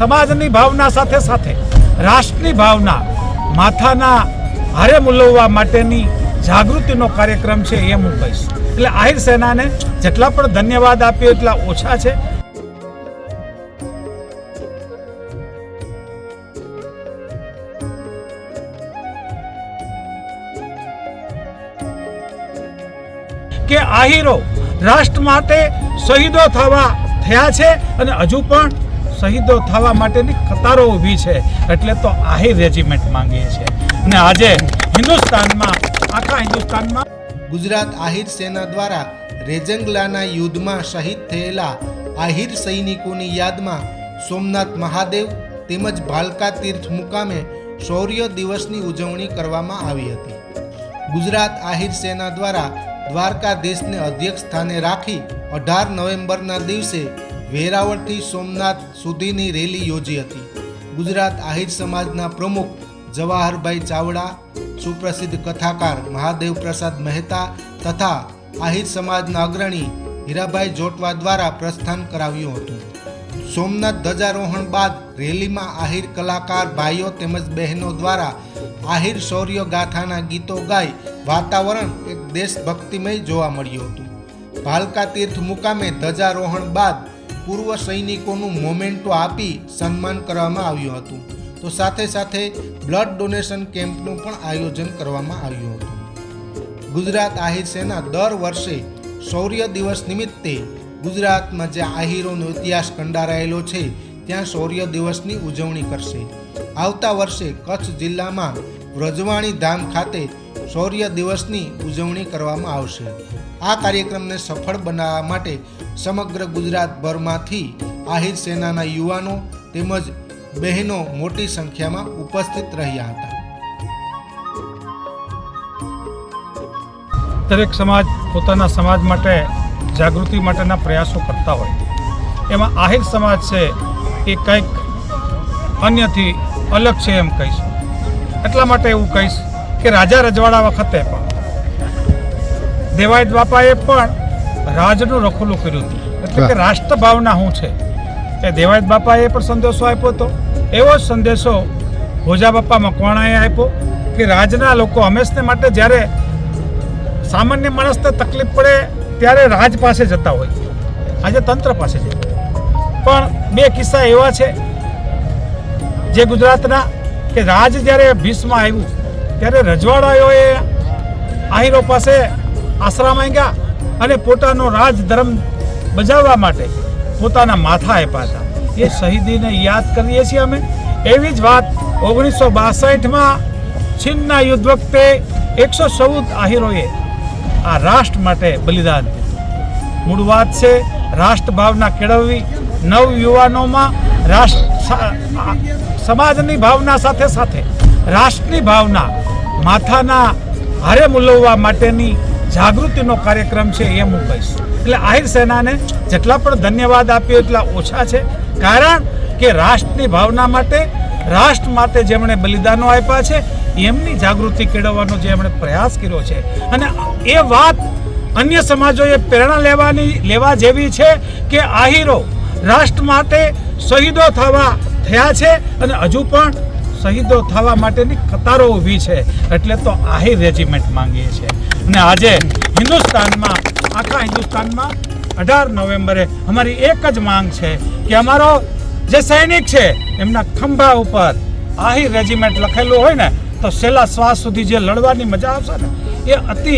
સમાજની ભાવના સાથે સાથે રાષ્ટ્રની ભાવના, માથાના હારે મૂલવવા માટેની જાગૃતિનો કાર્યક્રમ છે એમ હું કહીશ. એટલે આહિર સેનાને જેટલા પણ ધન્યવાદ આપ્યો એટલા ઓછા છે. કે આહીરો રાષ્ટ્ર માટે શહીદો થવા થયા છે અને હજુ પણ શહીદો થવા માટેની કતારો ઊભી છે એટલે તો આહિર રેજિમેન્ટ માંગીએ છીએ. અને આજે હિન્દુસ્તાનમાં, આખા હિન્દુસ્તાનમાં ગુજરાત આહિર સેના દ્વારા રેજંગલાના યુદ્ધમાં શહીદ થયેલા આહિર સૈનિકોની યાદમાં સોમનાથ મહાદેવ તેમજ ભાલકા તીર્થ મુકામે શૌર્ય દિવસની ઉજવણી કરવામાં આવી હતી. ગુજરાત આહિર સેના દ્વારા દ્વારકાધીશને અધ્યક્ષ સ્થાને રાખી અઢાર નવેમ્બરના દિવસે વેરાવળથી સોમનાથ સુધીની રેલી યોજી હતી. ગુજરાત આહિર સમાજના પ્રમુખ જવાહરભાઈ ચાવડા, સુપ્રસિદ્ધ કથાકાર મહાદેવ પ્રસાદ મહેતા તથા આહિર સમાજના અગ્રણી હીરાભાઈ જોટવા દ્વારા પ્રસ્થાન કરાવ્યું હતું. સોમનાથ ધ્વજારોહણ બાદ રેલીમાં આહિર કલાકાર ભાઈઓ તેમજ બહેનો દ્વારા આહિર શૌર્ય ગાથાના ગીતો ગાઈ વાતાવરણ એક દેશભક્તિમય જોવા મળ્યું હતું. ભાલકા તીર્થ મુકામે ધ્વજારોહણ બાદ પૂર્વ સૈનિકોનું મોમેન્ટો આપી સન્માન કરવામાં આવ્યું હતું. તો સાથે સાથે બ્લડ ડોનેશન કેમ્પનું પણ આયોજન કરવામાં આવ્યું હતું. ગુજરાત આહિર સેના દર વર્ષે શૌર્ય દિવસ નિમિત્તે ગુજરાતમાં જે આહિરોનો ઇતિહાસ કંડારાયેલો છે, ત્યાં શૌર્ય દિવસની ઉજવણી કરશે. આવતા વર્ષે કચ્છ જિલ્લામાં વ્રજવાણી ધામ ખાતે શૌર્ય દિવસની ઉજવણી કરવામાં આવશે. આ કાર્યક્રમને સફળ બનાવવા માટે સમગ્ર ગુજરાતભરમાંથી આહિર સેનાના યુવાનો તેમજ બહેનો મોટી સંખ્યામાં ઉપસ્થિત રહ્યા હતા. દરેક સમાજ પોતાના સમાજ માટે જાગૃતિ માટેના પ્રયાસો કરતા હોય. એમાં આહિર સમાજ છે એ કંઈક અન્યથી અલગ છે એમ કહીશ. એટલા માટે એવું કહીશ કે રાજા રજવાડા વખતે પણ દેવાય બાપાએ પણ રાજનું રખોલું કર્યું હતું. એટલે કે રાષ્ટ્ર ભાવના શું છે. એ દેવાયત બાપાએ પણ સંદેશો આપ્યો હતો. એવો જ સંદેશો ભોજા બાપા મકવાણાએ આપ્યો કે રાજના લોકો હંમેશને માટે જ્યારે સામાન્ય માણસને તકલીફ પડે ત્યારે રાજ પાસે જતા હોય. આજે તંત્ર પાસે જાય પણ બે કિસ્સા એવા છે જે ગુજરાતના કે રાજ જ્યારે ભીષમાં આવ્યું ત્યારે રજવાડાઓએ આહીરો પાસે આશરા માંગ્યા અને પોતાનો રાજ ધર્મ બજાવવા માટે પોતાના માથા આપ્યા એ શહીદીને યાદ કરીએ છીએ અમે. એવી જ વાત ઓગણીસો બાસઠમાં ચીનના યુદ્ધ વખતે એકસો ચૌદ આહીરોએ આ રાષ્ટ્ર માટે બલિદાન મૂળ વાત છે, રાષ્ટ્રભાવના કેળવવી નવ યુવાનોમાં રાષ્ટ્ર સમાજની ભાવના સાથે સાથે રાષ્ટ્રની ભાવના માથાના હારે મૂલવવા માટેની જાગૃતિનો કાર્યક્રમ છે એમ હું કહીશ. એટલે આહિર સેનાને જેટલા પણ ધન્યવાદ આપ્યો એટલા ઓછા છે. કારણ કે રાષ્ટ્રની ભાવના માટે, રાષ્ટ્ર માટે જેમણે બલિદાનો આપ્યા છે, એમની જાગૃતિ કેળવવાનો જે એમણે પ્રયાસ કર્યો છે. અને એ વાત અન્ય સમાજોએ પ્રેરણા લેવાની, લેવા જેવી છે કે આહિરો રાષ્ટ્ર માટે શહીદો થવા થયા છે અને હજુ પણ શહીદો થવા માટેની કતારો ઊભી છે. એટલે તો આહિર રેજિમેન્ટ માંગીએ છીએ. અને આજે હિન્દુસ્તાનમાં, આખા હિન્દુસ્તાનમાં અઢાર નવેમ્બરે અમારી એક જ માંગ છે કે અમારો જે સૈનિક છે, એમના ખંભા ઉપર આહી રેજિમેન્ટ લખેલું હોય ને, તો છેલ્લા શ્વાસ સુધી જે લડવાની મજા આવશે ને, એ અતિ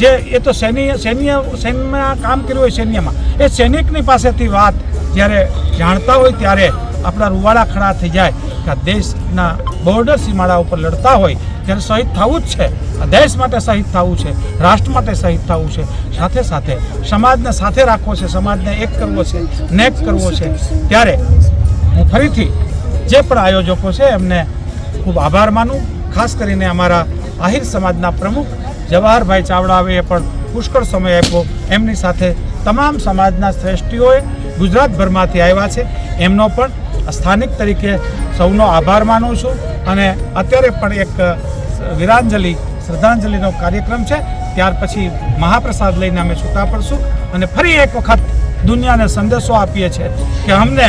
જે, એ તો સૈન્ય સૈન્ય, સૈન્યમાં કામ કર્યું હોય સૈન્યમાં, એ સૈનિકની પાસેથી વાત જ્યારે જાણતા હોય ત્યારે આપણા રૂવાડા ખડા થઈ જાય કે દેશના બોર્ડર સીમાડા ઉપર લડતા હોય ત્યારે શહીદ થવું જ છે. દેશ માટે શહીદ થવું છે, રાષ્ટ્ર માટે શહીદ થવું છે. સાથે સાથે સમાજને સાથે રાખવો છે, સમાજને એક કરવો છે નેક કરવો છે. ત્યારે હું ફરીથી જે પણ આયોજકો છે, એમને ખૂબ આભાર માનું. ખાસ કરીને અમારા આહિર સમાજના પ્રમુખ જવાહરભાઈ ચાવડાએ પણ પુષ્કળ સમય આપ્યો. એમની સાથે તમામ સમાજના શ્રેષ્ઠીઓએ ગુજરાતભરમાંથી આવ્યા છે. એમનો પણ સ્થાનિક તરીકે સૌનો આભાર માનું છું અને અત્યારે પણ એક વિરાંજલિ, શ્રદ્ધાંજલિનો કાર્યક્રમ છે. ત્યાર પછી મહાપ્રસાદ લઈને અમે છૂટા પડશું અને ફરી એક વખત દુનિયાને સંદેશો આપીએ છીએ કે અમને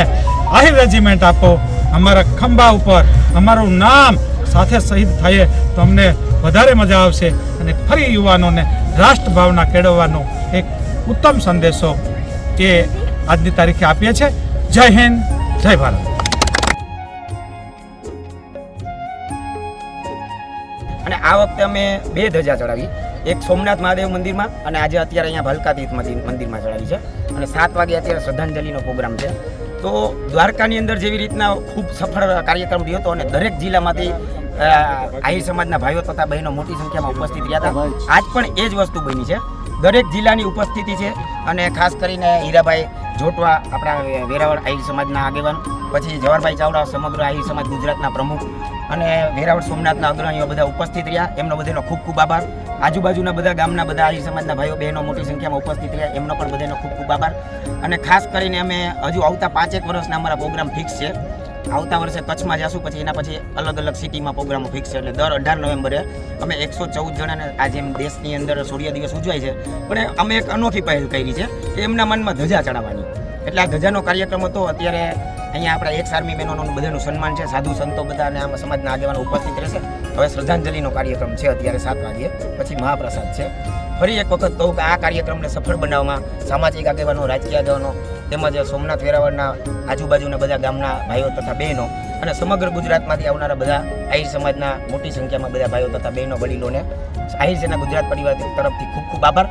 આહિર રેજિમેન્ટ આપો, અમારા ખંભા ઉપર, અમારું નામ સાથે શહીદ થઈએ તો અમને વધારે મજા આવશે અને ફરી યુવાનોને રાષ્ટ્રભાવના કેળવવાનો એક ઉત્તમ સંદેશો એ આજની તારીખે આપીએ છીએ. જય હિન્દ, જય ભારત. અને આ વખતે અમે બે ધજા ચડાવી. એક સોમનાથ મહાદેવ મંદિરમાં અને આજે અત્યારે અહીંયા ભલકાતીર્થ મંદિરમાં ચડાવી છે. અને સાત વાગે અત્યારે શ્રદ્ધાંજલિનો પ્રોગ્રામ છે. તો દ્વારકાની અંદર જેવી રીતના ખૂબ સફળ કાર્યક્રમ રહ્યો હતો અને દરેક જિલ્લામાંથી આહિર સમાજના ભાઈઓ તથા બહેનો મોટી સંખ્યામાં ઉપસ્થિત રહ્યા હતા. આજ પણ એ જ વસ્તુ બની છે. દરેક જિલ્લાની ઉપસ્થિતિ છે અને ખાસ કરીને હીરાભાઈ જોટવા આપણા વેરાવળ આહિર સમાજના આગેવાન, પછી જવાહરભાઈ ચાવડા સમગ્ર આહિર સમાજ ગુજરાતના પ્રમુખ અને વેરાવળ સોમનાથના અગ્રણીઓ બધા ઉપસ્થિત રહ્યા. એમનો બધાનો ખૂબ ખૂબ આભાર. આજુબાજુના બધા ગામના બધા આહિર સમાજના ભાઈઓ, બહેનો મોટી સંખ્યામાં ઉપસ્થિત રહ્યા. એમનો પણ બધાનો ખૂબ ખૂબ આભાર. અને ખાસ કરીને અમે હજુ આવતા પાંચેક વર્ષના અમારા પ્રોગ્રામ ફિક્સ છે. આવતા વર્ષે કચ્છમાં જશું, પછી એના પછી અલગ અલગ સિટીમાં પ્રોગ્રામો ફિક્સ છે. એટલે દર અઢાર નવેમ્બરે અમે એકસો ચૌદ જણાને આ જેમ દેશની અંદર સૂર્ય દિવસ ઉજવાય છે. પણ અમે એક અનોખી પહેલ કરી છે કે એમના મનમાં ધજા ચડાવવાની. એટલે આ ધજાનો કાર્યક્રમ હતો, અત્યારે અહીંયા આપણા એક આર્મી મેનોનું બધાનું સન્માન છે. સાધુ સંતો બધા અને આમાં સમાજના આગેવાનો ઉપસ્થિત રહેશે. હવે શ્રદ્ધાંજલિનો કાર્યક્રમ છે અત્યારે સાત વાગ્યે પછી મહાપ્રસાદ છે. ફરી એક વખત કહું કે આ કાર્યક્રમને સફળ બનાવવામાં સામાજિક આગેવાનો, રાજકીય આગેવાનો તેમજ સોમનાથ વેરાવળના આજુબાજુના બધા ગામના ભાઈઓ તથા બહેનો અને સમગ્ર ગુજરાતમાંથી આવનારા બધા આહિર સમાજના મોટી સંખ્યામાં બધા ભાઈઓ તથા બહેનો વડીલોને આહિર સેના ગુજરાત પરિવાર તરફથી ખૂબ ખૂબ આભાર.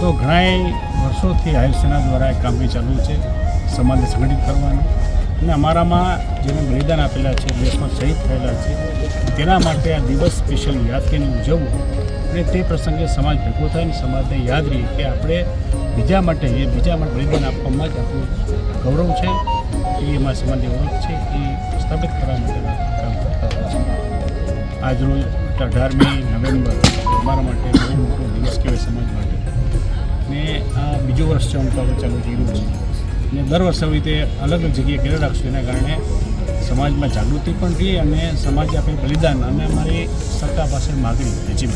તો ઘણાય વર્ષોથી આહિર સેના દ્વારા કામગીરી ચાલુ છે, સમાજને સંગઠિત કરવાનું. અને અમારામાં જેને બલિદાન આપેલા છે, દેશમાં શહીદ થયેલા છે, તેના માટે આ દિવસ સ્પેશિયલ યાદ કરીને ઉજવવું અને તે પ્રસંગે સમાજ ભેગો થાય અને સમાજને યાદ રહીએ કે આપણે બીજા માટે, એ બીજા માટે બલિદાન આપવામાં જ આપણું ગૌરવ છે, એ એમાં સમાજની ઓળખ છે, એ સ્થાપિત કરવા માટે કામ કરતા હોય છે. આજરોજ અઢારમી નવેમ્બર, અમારા માટે બહુ મોટો દિવસ કહેવાય સમાજ માટે. ને આ બીજું વર્ષ છે અમદાવાદ ચાલુ થઈ રહ્યું છે. ને દર વર્ષે આવી રીતે અલગ અલગ જગ્યાએ કરી રાખશું, એના કારણે સમાજમાં જાગૃતિ પણ રહી અને સમાજે આપણી બલિદાન અને અમારી સરકાર પાસે માગણી રેજીમેન્ટ